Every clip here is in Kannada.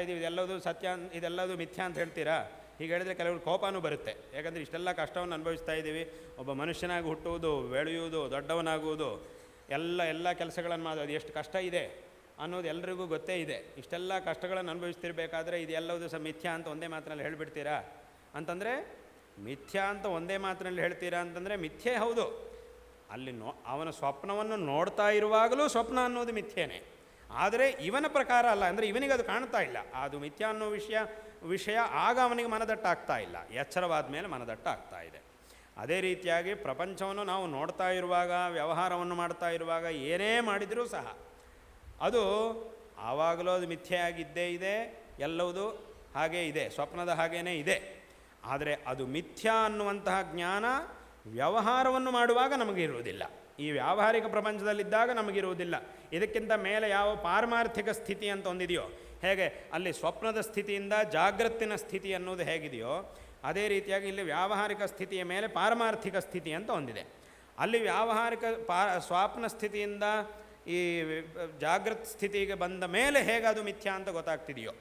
ಇದ್ದೀವಿ ಇದೆಲ್ಲದು ಸತ್ಯ ಇದೆಲ್ಲದು ಮಿಥ್ಯಾ ಅಂತ ಹೇಳ್ತೀರಾ? ಹೀಗೆ ಹೇಳಿದ್ರೆ ಕೆಲವರು ಕೋಪನೂ ಬರುತ್ತೆ. ಯಾಕಂದರೆ ಇಷ್ಟೆಲ್ಲ ಕಷ್ಟವನ್ನು ಅನುಭವಿಸ್ತಾ ಇದ್ದೀವಿ ಒಬ್ಬ ಮನುಷ್ಯನಾಗಿ ಹುಟ್ಟುವುದು, ಬೆಳೆಯುವುದು, ದೊಡ್ಡವನಾಗುವುದು, ಎಲ್ಲ ಎಲ್ಲ ಕೆಲಸಗಳನ್ನು ಮಾಡೋದು ಎಷ್ಟು ಕಷ್ಟ ಇದೆ ಅನ್ನೋದು ಎಲ್ರಿಗೂ ಗೊತ್ತೇ ಇದೆ. ಇಷ್ಟೆಲ್ಲ ಕಷ್ಟಗಳನ್ನು ಅನುಭವಿಸ್ತಿರ್ಬೇಕಾದ್ರೆ ಇದೆಲ್ಲವೂ ಸಹ ಮಿಥ್ಯ ಅಂತ ಒಂದೇ ಮಾತಿನಲ್ಲಿ ಹೇಳಿಬಿಡ್ತೀರಾ? ಅಂತಂದರೆ, ಮಿಥ್ಯಾ ಅಂತ ಒಂದೇ ಮಾತಿನಲ್ಲಿ ಹೇಳ್ತೀರಾ ಅಂತಂದರೆ, ಮಿಥ್ಯೆ ಹೌದು. ಅಲ್ಲಿ ನೋ, ಅವನ ಸ್ವಪ್ನವನ್ನು ನೋಡ್ತಾ ಇರುವಾಗಲೂ ಸ್ವಪ್ನ ಅನ್ನೋದು ಮಿಥ್ಯೇನೆ. ಆದರೆ ಇವನ ಪ್ರಕಾರ ಅಲ್ಲ. ಅಂದರೆ ಇವನಿಗೆ ಅದು ಕಾಣ್ತಾ ಇಲ್ಲ. ಅದು ಮಿಥ್ಯ ಅನ್ನೋ ವಿಷಯ ವಿಷಯ ಆಗ ಅವನಿಗೆ ಮನದಟ್ಟಾಗ್ತಾ ಇಲ್ಲ. ಎಚ್ಚರವಾದ ಮೇಲೆ ಮನದಟ್ಟಾಗ್ತಾ ಇದೆ. ಅದೇ ರೀತಿಯಾಗಿ ಪ್ರಪಂಚವನ್ನು ನಾವು ನೋಡ್ತಾ ಇರುವಾಗ, ವ್ಯವಹಾರವನ್ನು ಮಾಡ್ತಾ ಇರುವಾಗ ಏನೇ ಮಾಡಿದರೂ ಸಹ ಅದು ಆವಾಗಲೂ ಅದು ಮಿಥ್ಯೆಯಾಗಿದ್ದೇ ಇದೆ ಎಲ್ಲವುದು ಹಾಗೇ ಇದೆ, ಸ್ವಪ್ನದ ಹಾಗೇನೇ ಇದೆ. ಆದರೆ ಅದು ಮಿಥ್ಯಾ ಅನ್ನುವಂತಹ ಜ್ಞಾನ ವ್ಯವಹಾರವನ್ನು ಮಾಡುವಾಗ ನಮಗಿರುವುದಿಲ್ಲ. ಈ ವ್ಯಾವಹಾರಿಕ ಪ್ರಪಂಚದಲ್ಲಿದ್ದಾಗ ನಮಗಿರುವುದಿಲ್ಲ. ಇದಕ್ಕಿಂತ ಮೇಲೆ ಯಾವ ಪಾರಮಾರ್ಥಿಕ ಸ್ಥಿತಿ ಅಂತ ಒಂದಿದೆಯೋ, ಹೇಗೆ ಅಲ್ಲಿ ಸ್ವಪ್ನದ ಸ್ಥಿತಿಯಿಂದ ಜಾಗೃತಿನ ಸ್ಥಿತಿ ಅನ್ನೋದು ಹೇಗಿದೆಯೋ, ಅದೇ ರೀತಿಯಾಗಿ ಇಲ್ಲಿ ವ್ಯಾವಹಾರಿಕ ಸ್ಥಿತಿಯ ಮೇಲೆ ಪಾರಮಾರ್ಥಿಕ ಸ್ಥಿತಿ ಅಂತ ಒಂದಿದೆ. ಅಲ್ಲಿ ವ್ಯಾವಹಾರಿಕ ಪಾ, ಸ್ವಪ್ನ ಸ್ಥಿತಿಯಿಂದ ಈ ಜಾಗೃತ ಸ್ಥಿತಿಗೆ ಬಂದ ಮೇಲೆ ಹೇಗೆ ಅದು ಮಿಥ್ಯಾ ಅಂತ ಗೊತ್ತಾಗ್ತಿದೆಯೋ,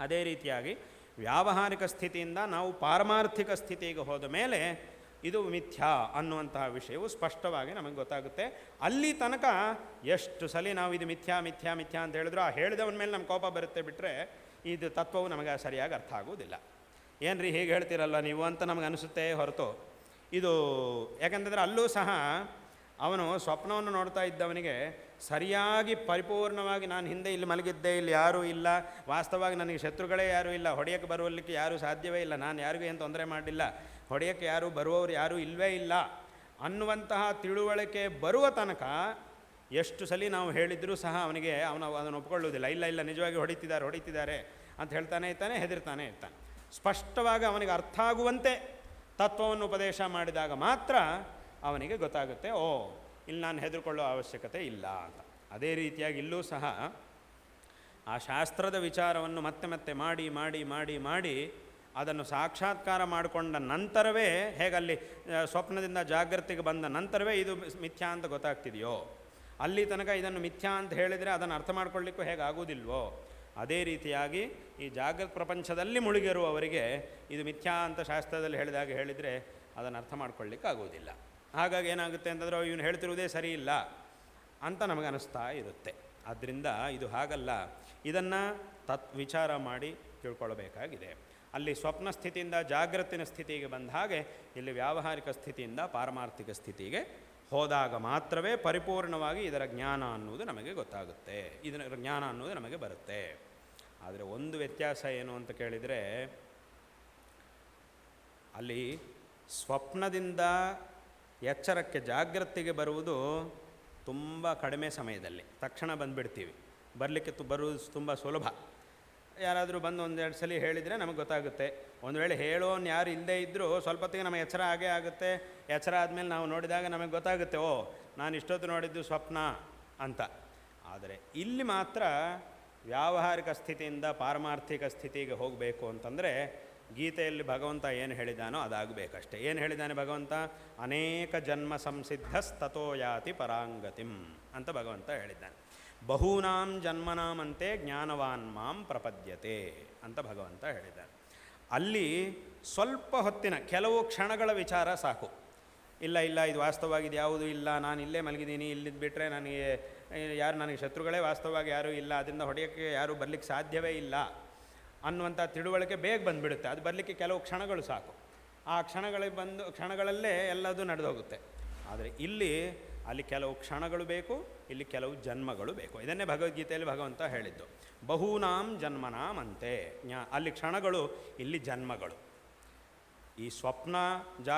ಅದೇ ರೀತಿಯಾಗಿ ವ್ಯಾವಹಾರಿಕ ಸ್ಥಿತಿಯಿಂದ ನಾವು ಪಾರಮಾರ್ಥಿಕ ಸ್ಥಿತಿಗೆ ಹೋದ ಮೇಲೆ ಇದು ಮಿಥ್ಯಾ ಅನ್ನುವಂತಹ ವಿಷಯವು ಸ್ಪಷ್ಟವಾಗಿ ನಮಗೆ ಗೊತ್ತಾಗುತ್ತೆ. ಅಲ್ಲಿ ತನಕ ಎಷ್ಟು ಸಲ ನಾವು ಇದು ಮಿಥ್ಯಾ ಮಿಥ್ಯಾ ಮಿಥ್ಯಾ ಅಂತ ಹೇಳಿದ್ರು ಆ ಹೇಳಿದವನ ಮೇಲೆ ನಮ್ಮ ಕೋಪ ಬರುತ್ತೆ ಬಿಟ್ಟರೆ ಇದು ತತ್ವವು ನಮಗೆ ಸರಿಯಾಗಿ ಅರ್ಥ ಆಗುವುದಿಲ್ಲ. ಏನ್ರಿ ಹೀಗೆ ಹೇಳ್ತೀರಲ್ಲ ನೀವು ಅಂತ ನಮಗೆ ಅನಿಸುತ್ತೆ ಹೊರತು. ಇದು ಯಾಕಂತಂದರೆ ಅಲ್ಲೂ ಸಹ ಅವನು ಸ್ವಪ್ನವನ್ನು ನೋಡ್ತಾ ಇದ್ದವನಿಗೆ ಸರಿಯಾಗಿ ಪರಿಪೂರ್ಣವಾಗಿ ನಾನು ಹಿಂದೆ ಇಲ್ಲಿ ಮಲಗಿದ್ದೆ ಇಲ್ಲಿ ಯಾರೂ ಇಲ್ಲ. ವಾಸ್ತವವಾಗಿ ನನಗೆ ಶತ್ರುಗಳೇ ಯಾರೂ ಇಲ್ಲ. ಹೊಡೆಯಕ್ಕೆ ಬರುವಲ್ಲಿಕ್ಕೆ ಯಾರೂ ಸಾಧ್ಯವೇ ಇಲ್ಲ. ನಾನು ಯಾರಿಗೂ ಏನು ತೊಂದರೆ ಮಾಡಲಿಲ್ಲ. ಹೊಡೆಯಕ್ಕೆ ಯಾರೂ ಬರುವವರು ಯಾರೂ ಇಲ್ಲವೇ ಇಲ್ಲ. ಅನ್ನುವಂತಹ ತಿಳುವಳಿಕೆ ಬರುವ ತನಕ ಎಷ್ಟು ಸಲ ನಾವು ಹೇಳಿದರೂ ಸಹ ಅವನಿಗೆ ಅವನು ಅದನ್ನು ಒಪ್ಕೊಳ್ಳುವುದಿಲ್ಲ. ಇಲ್ಲ ಇಲ್ಲ, ನಿಜವಾಗಿ ಹೊಡಿತಿದ್ದಾರೆ ಹೊಡಿತಿದ್ದಾರೆ ಅಂತ ಹೇಳ್ತಾನೆ ಇರ್ತಾನೆ, ಹೆದರ್ತಾನೆ ಇರ್ತಾನೆ. ಸ್ಪಷ್ಟವಾಗಿ ಅವನಿಗೆ ಅರ್ಥ ಆಗುವಂತೆ ತತ್ವವನ್ನು ಉಪದೇಶ ಮಾಡಿದಾಗ ಮಾತ್ರ ಅವನಿಗೆ ಗೊತ್ತಾಗುತ್ತೆ, ಓ, ಇಲ್ಲಿ ನಾನು ಹೆದರ್ಕೊಳ್ಳೋ ಅವಶ್ಯಕತೆ ಇಲ್ಲ ಅಂತ. ಅದೇ ರೀತಿಯಾಗಿ ಇಲ್ಲೂ ಸಹ ಆ ಶಾಸ್ತ್ರದ ವಿಚಾರವನ್ನು ಮತ್ತೆ ಮತ್ತೆ ಮಾಡಿ ಮಾಡಿ ಮಾಡಿ ಮಾಡಿ ಅದನ್ನು ಸಾಕ್ಷಾತ್ಕಾರ ಮಾಡಿಕೊಂಡ ನಂತರವೇ ಹೇಗಲ್ಲಿ ಸ್ವಪ್ನದಿಂದ ಜಾಗೃತಿಗೆ ಬಂದ ನಂತರವೇ ಇದು ಮಿಥ್ಯಾ ಅಂತ ಗೊತ್ತಾಗ್ತಿದೆಯೋ? ಅಲ್ಲಿ ತನಕ ಇದನ್ನು ಮಿಥ್ಯಾ ಅಂತ ಹೇಳಿದರೆ ಅದನ್ನು ಅರ್ಥ ಮಾಡ್ಕೊಳ್ಳಿಕ್ಕೂ ಹೇಗೆ ಆಗುವುದಿಲ್ವೋ? ಅದೇ ರೀತಿಯಾಗಿ ಈ ಜಾಗೃತ ಪ್ರಪಂಚದಲ್ಲಿ ಮುಳುಗಿರುವವರಿಗೆ ಇದು ಮಿಥ್ಯಾ ಅಂತ ಶಾಸ್ತ್ರದಲ್ಲಿ ಹೇಳಿದಾಗ ಹೇಳಿದರೆ ಅದನ್ನು ಅರ್ಥ ಮಾಡ್ಕೊಳ್ಳಿಕ್ಕೆ ಆಗುವುದಿಲ್ಲ ಹಾಗಾಗಿ ಏನಾಗುತ್ತೆ ಅಂತಂದರೆ ಇವನು ಹೇಳ್ತಿರುವುದೇ ಸರಿ ಇಲ್ಲ ಅಂತ ನಮಗೆ ಅನಿಸ್ತಾ ಇರುತ್ತೆ. ಆದ್ದರಿಂದ ಇದು ಹಾಗಲ್ಲ. ಇದನ್ನು ತತ್ ವಿಚಾರ ಮಾಡಿ ತಿಳ್ಕೊಳ್ಬೇಕಾಗಿದೆ. ಅಲ್ಲಿ ಸ್ವಪ್ನ ಸ್ಥಿತಿಯಿಂದ ಜಾಗೃತಿನ ಸ್ಥಿತಿಗೆ ಬಂದ ಹಾಗೆ ಇಲ್ಲಿ ವ್ಯಾವಹಾರಿಕ ಸ್ಥಿತಿಯಿಂದ ಪಾರಮಾರ್ಥಿಕ ಸ್ಥಿತಿಗೆ ಹೋದಾಗ ಮಾತ್ರವೇ ಪರಿಪೂರ್ಣವಾಗಿ ಇದರ ಜ್ಞಾನ ಅನ್ನುವುದು ನಮಗೆ ಗೊತ್ತಾಗುತ್ತೆ. ಇದರ ಜ್ಞಾನ ಅನ್ನೋದು ನಮಗೆ ಬರುತ್ತೆ. ಆದರೆ ಒಂದು ವ್ಯತ್ಯಾಸ ಏನು ಅಂತ ಕೇಳಿದರೆ ಅಲ್ಲಿ ಸ್ವಪ್ನದಿಂದ ಎಚ್ಚರಕ್ಕೆ ಜಾಗೃತಿಗೆ ಬರುವುದು ತುಂಬ ಕಡಿಮೆ ಸಮಯದಲ್ಲಿ. ತಕ್ಷಣ ಬಂದುಬಿಡ್ತೀವಿ. ಬರಲಿಕ್ಕೆ ತು, ಬರುವುದು ತುಂಬ ಸುಲಭ. ಯಾರಾದರೂ ಬಂದು ಒಂದೆರಡು ಸಲ ಹೇಳಿದರೆ ನಮಗೆ ಗೊತ್ತಾಗುತ್ತೆ. ಒಂದು ವೇಳೆ ಹೇಳೋನು ಯಾರು ಇಲ್ಲದೇ ಇದ್ದರೂ ಸ್ವಲ್ಪ ಹೊತ್ತಿಗೆ ನಮಗೆ ಎಚ್ಚರ ಆಗೇ ಆಗುತ್ತೆ. ಎಚ್ಚರ ಆದಮೇಲೆ ನಾವು ನೋಡಿದಾಗ ನಮಗೆ ಗೊತ್ತಾಗುತ್ತೆ, ಓ, ನಾನು ಇಷ್ಟೊತ್ತು ನೋಡಿದ್ದು ಸ್ವಪ್ನ ಅಂತ. ಆದರೆ ಇಲ್ಲಿ ಮಾತ್ರ ವ್ಯಾವಹಾರಿಕ ಸ್ಥಿತಿಯಿಂದ ಪಾರಮಾರ್ಥಿಕ ಸ್ಥಿತಿಗೆ ಹೋಗಬೇಕು ಅಂತಂದರೆ ಗೀತೆಯಲ್ಲಿ ಭಗವಂತ ಏನು ಹೇಳಿದಾನೋ ಅದಾಗಬೇಕಷ್ಟೆ. ಏನು ಹೇಳಿದ್ದಾನೆ ಭಗವಂತ? ಅನೇಕ ಜನ್ಮ ಸಂಸಿದ್ಧಸ್ತತೋ ಯಾತಿ ಪರಾಂಗತಿಂ ಅಂತ ಭಗವಂತ ಹೇಳಿದ್ದಾನೆ. ಬಹೂನಾಂ ಜನ್ಮನಾಮಂತೆ ಜ್ಞಾನವಾನ್ ಮಾಂ ಪ್ರಪದ್ಯತೆ ಅಂತ ಭಗವಂತ ಹೇಳಿದ್ದಾನೆ. ಅಲ್ಲಿ ಸ್ವಲ್ಪ ಹೊತ್ತಿನ ಕೆಲವು ಕ್ಷಣಗಳ ವಿಚಾರ ಸಾಕು. ಇಲ್ಲ ಇಲ್ಲ, ಇದು ವಾಸ್ತವವಾಗಿ ಇದು ಯಾವುದೂ ಇಲ್ಲ, ನಾನು ಇಲ್ಲೇ ಮಲಗಿದ್ದೀನಿ ಇಲ್ಲಿದ್ದು ಬಿಟ್ಟರೆ ನನಗೆ, ಯಾರು ನನಗೆ ಶತ್ರುಗಳೇ ವಾಸ್ತವವಾಗಿ ಯಾರೂ ಇಲ್ಲ, ಅದರಿಂದ ಹೊಡೆಯೋಕ್ಕೆ ಯಾರೂ ಬರಲಿಕ್ಕೆ ಸಾಧ್ಯವೇ ಇಲ್ಲ. ಅನ್ನುವಂಥ ತಿಳುವಳಿಕೆ ಬೇಗ ಬಂದುಬಿಡುತ್ತೆ. ಅದು ಬರಲಿಕ್ಕೆ ಕೆಲವು ಕ್ಷಣಗಳು ಸಾಕು. ಆ ಕ್ಷಣಗಳಿಗೆ ಬಂದು, ಕ್ಷಣಗಳಲ್ಲೇ ಎಲ್ಲದೂ ನಡೆದೋಗುತ್ತೆ. ಆದರೆ ಇಲ್ಲಿ, ಅಲ್ಲಿ ಕೆಲವು ಕ್ಷಣಗಳು ಬೇಕು, ಇಲ್ಲಿ ಕೆಲವು ಜನ್ಮಗಳು ಬೇಕು. ಇದನ್ನೇ ಭಗವದ್ಗೀತೆಯಲ್ಲಿ ಭಗವಂತ ಹೇಳಿದ್ದು. ಬಹೂನಾಂ ಜನ್ಮನಾಮಂತೆ. ಅಲ್ಲಿ ಕ್ಷಣಗಳು, ಇಲ್ಲಿ ಜನ್ಮಗಳು. ಈ ಸ್ವಪ್ನ ಜಾ